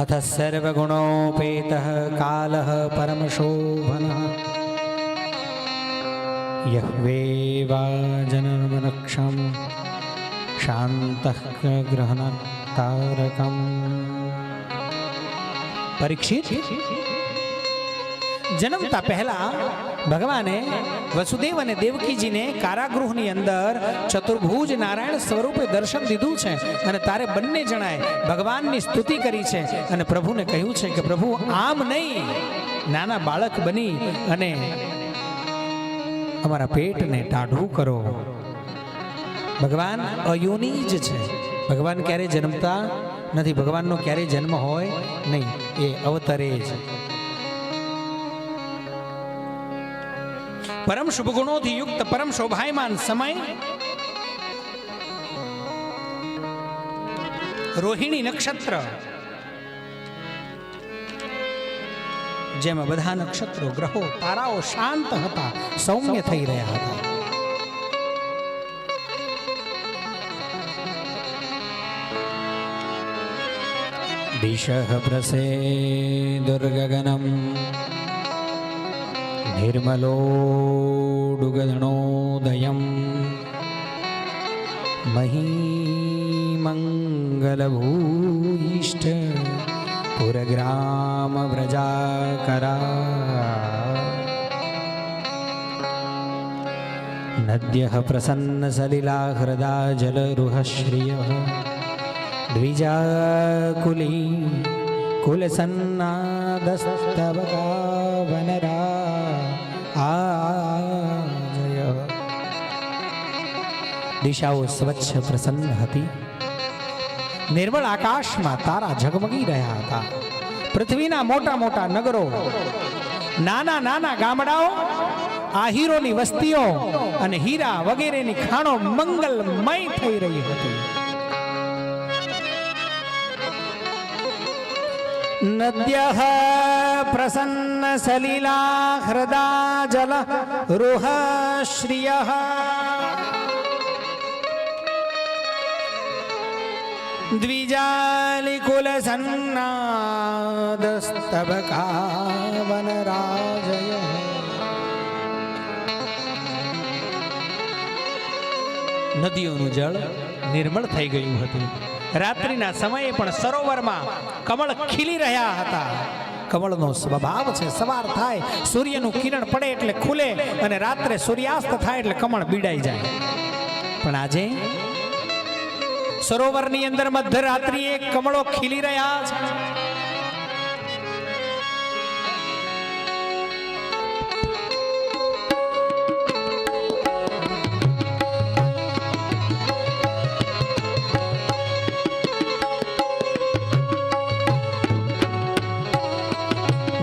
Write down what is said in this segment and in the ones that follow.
अथ सर्वगुणोपेतः कालः परमशोभनः यह्वेवाजनमनक्षं शान्तः ग्रहणतारकम् परीक्षित જન્મતા પહેલા ભગવાને વસુદેવ અને દેવકીજીને કારાગૃહની અંદર ચતુર્ભુજ નારાયણ સ્વરૂપે દર્શન દીધું છે અને તારે બંને જણાએ ભગવાનની સ્તુતિ કરી છે અને પ્રભુને કહ્યું છે કે પ્રભુ, આમ નહીં. નાના બાળક બની અને અમારા પેટને ટાઢું કરો. ભગવાન અયોની જ છે. ભગવાન ક્યારેય જન્મતા નથી, ભગવાનનો ક્યારેય જન્મ હોય નહીં, એ અવતરે છે પરમ શુભ ગુણોથી યુક્ત પરમ શોભાયમાન સમય. રોહિણી નક્ષત્ર. જેમાં બધા નક્ષત્રો ગ્રહો, તારાઓ શાંત હતા, સૌમ્ય થઈ રહ્યા હતા. દિશ પ્રસે દુર્ગગનમ. निर्मलोडुगणोदयं महीमङ्गलभूयिष्ठ पुरग्रामव्रजाकरा नद्यः प्रसन्नसलिलाहृदा जलरुहश्रियः द्विजाकुली कुलसन्नादस्तवका દિશાઓ સ્વચ્છ પ્રસન્ન હતી નિર્મળ આકાશમાં તારા ઝગમગી રહ્યા હતા પૃથ્વીના મોટા મોટા નગરો નાના નાના ગામડાઓ આ હીરોની વસ્તીઓ અને હીરા વગેરેની ખાણો મંગલમય થઈ રહી હતી नद्यः प्रसन्नसलिला हृदा जल रुहश्रियः द्विजालिकुलसन्नादस्तबकावनराजय નદીઓનું જળ નિર્મળ થઈ ગયું હતું રાત્રિના સમયે પણ સરોવરમાં કમળ ખીલી રહ્યા હતા. કમળનો સ્વભાવ છે, સવાર થાય, સૂર્યનું કિરણ પડે એટલે ખુલે અને રાત્રે સૂર્યાસ્ત થાય એટલે કમળ બીડાઈ જાય. પણ આજે સરોવરની અંદર મધ્યરાત્રિએ કમળો ખીલી રહ્યા છે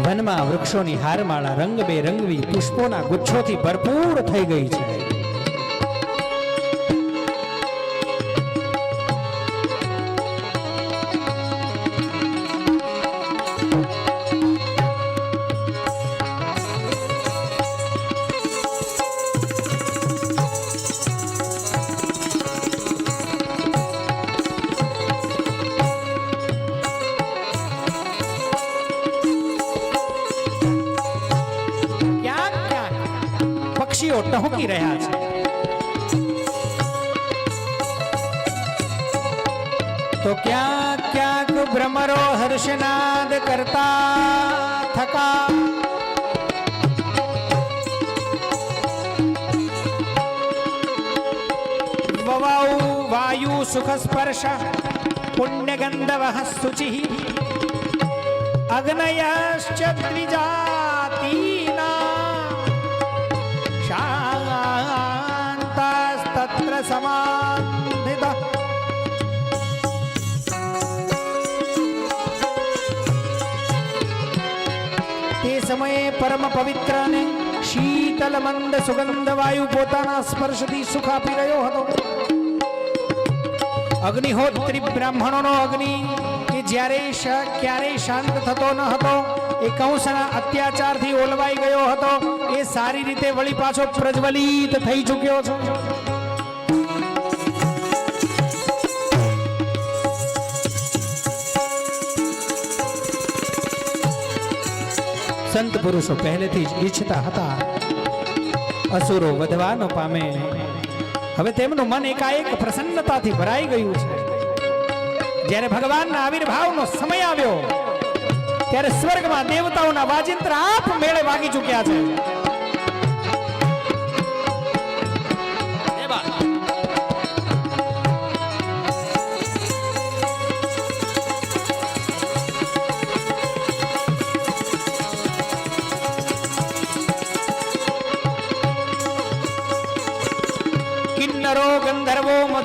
વનમાં વૃક્ષોની હારમાળા રંગબેરંગી પુષ્પોના ગુચ્છોથી ભરપૂર થઈ ગઈ છે. પક્ષીઓ ટહુકી રહ્યા છે તો ક્યાંક ક્યાંક ભ્રમરો હર્ષનાદ કરતા થકા વવાઉ વાયુ સુખ સ્પર્શ પુણ્યગંધવ શુચિ અગ્નયશ્ચ દ્વિજાતીના પરમ પવિત્ર અને શીતલ મંદ સુગંધ વાયુ પોતાના સ્પર્શથી સુખ આપી રહ્યો હતો અગ્નિહોત્રી બ્રાહ્મણોનો અગ્નિ કે જ્યારે ક્યારેય શાંત થતો ન હતો એ કંસના અત્યાચારથી ઓલવાઈ ગયો હતો એ સારી રીતે વળી પાછો પ્રજ્વલિત થઈ ચૂક્યો છે સંત પુરુષો પહેલેથી જ ઈચ્છતા હતા. અસુરો વધવાનો પામે. હવે તેમનું મન એકાએક પ્રસન્નતાથી ભરાઈ ગયું છે. જ્યારે ભગવાનના આવિર્ભાવનો સમય આવ્યો, ત્યારે સ્વર્ગમાં દેવતાઓના વાજિંત્ર આપ મેળે વાગી ચૂક્યા છે.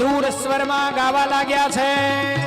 મધુર સ્વરમાં ગાવા લાગ્યા છે.